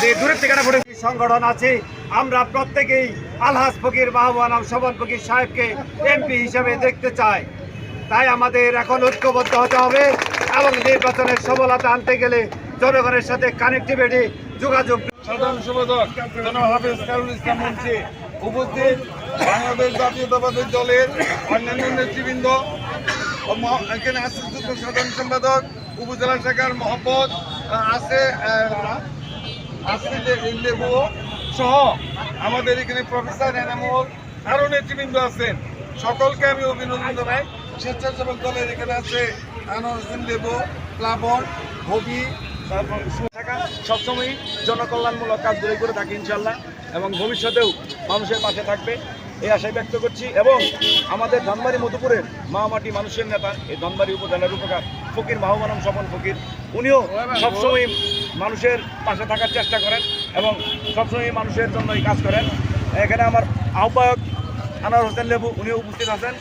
Sign দূরের থেকে পড়ে সংগঠন আছে, আমরা প্রত্যেকেই আলহাজ ফকির মাহবান শোভন ফকির সাহেবকে এমপি হিসেবে দেখতে চাই। তাই আমাদের এখন ঐক্যবদ্ধ হতে হবে এবং নির্বাচনের সফলতা আনতে গেলে জনগণের সাথে কানেক্টিভিটি যোগাযোগ সাধারণ সম্পাদক হাফেজ কারুল ইসলাম মন্ত্রী, উপস্থিত বাংলাদেশ জাতীয়তাবাদী দলের অন্যান্য নেতৃবৃন্দ এখানে যুগ্ম সাধারণ সম্পাদক, উপজেলা শাখার মহব্বত আছে লেবু সহ আমাদের এখানে প্রফেসর এনামুল আরও নেতৃবৃন্দ আছেন। সকলকে আমি অভিনন্দন জানাই। স্বেচ্ছাসেবক দলের এখানে আছে আনোয়ার হোসেন লেবু প্লাবন হবি তারপর থাকা সবসময়ই জনকল্যাণমূলক কাজগুলো করে থাকি ইনশাল্লাহ এবং ভবিষ্যতেও মানুষের পাশে থাকবে এই আশায় ব্যক্ত করছি এবং আমাদের ধনবাড়ি মধুপুরের মামাটি মানুষের নেতা এই ধনবাড়ি উপজেলার উপকার ফকির মাহমানম স্বপন ফকির উনিও সবসময় মানুষের পাশে থাকার চেষ্টা করেন এবং সবসময় মানুষের জন্যই কাজ করেন। এখানে আমার আহ্বায়ক আনোয়ার হোসেন লেবু, উনিও উপস্থিত আছেন।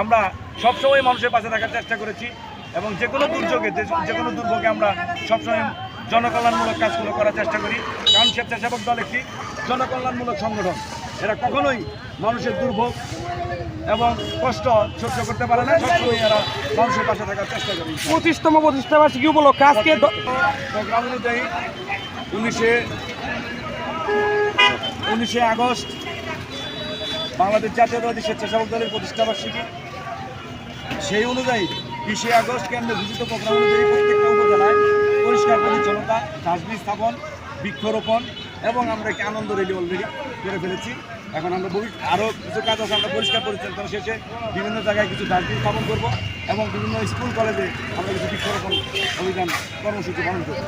আমরা সবসময় মানুষের পাশে থাকার চেষ্টা করেছি এবং যে কোনো দুর্যোগে, যে কোনো দুর্ভোগে আমরা সবসময় জনকল্যাণমূলক কাজগুলো করার চেষ্টা করি। কারণ স্বেচ্ছাসেবক দল একটি জনকল্যাণমূলক সংগঠন। এরা কখনোই মানুষের দুর্ভোগ এবং কষ্ট সহ্য করতে পারে না। সবসময় এরা মানুষের পাশে থাকার চেষ্টা করে। পঁচিশতম প্রতিষ্ঠা বার্ষিকী উপলক্ষে আজকে প্রোগ্রাম অনুযায়ী উনিশে উনিশে আগস্ট বাংলাদেশ জাতীয়তাবাদী স্বেচ্ছাসেবক দলের প্রতিষ্ঠাবার্ষিকী সেই অনুযায়ী বিশে আগস্ট কেন্দ্রে ঘোষিত প্রোগ্রাম অনুযায়ী প্রত্যেকটা উপজেলায় পরিষ্কার পরিচ্ছন্নতা ডাস্টবিন স্থাপন, বৃক্ষরোপণ, এবং আমরা একটি আনন্দ রেলি অলরেডি করে ফেলেছি। এখন আমরা আরও কিছু কাজ আছে, আমরা পরিষ্কার পরিচ্ছন্নতা শেষে বিভিন্ন জায়গায় কিছু ডাস্টবিন স্থাপন করব, এবং বিভিন্ন স্কুল, কলেজে আমরা কিছু বৃক্ষরোপণ অভিযান, কর্মসূচি পালন করব।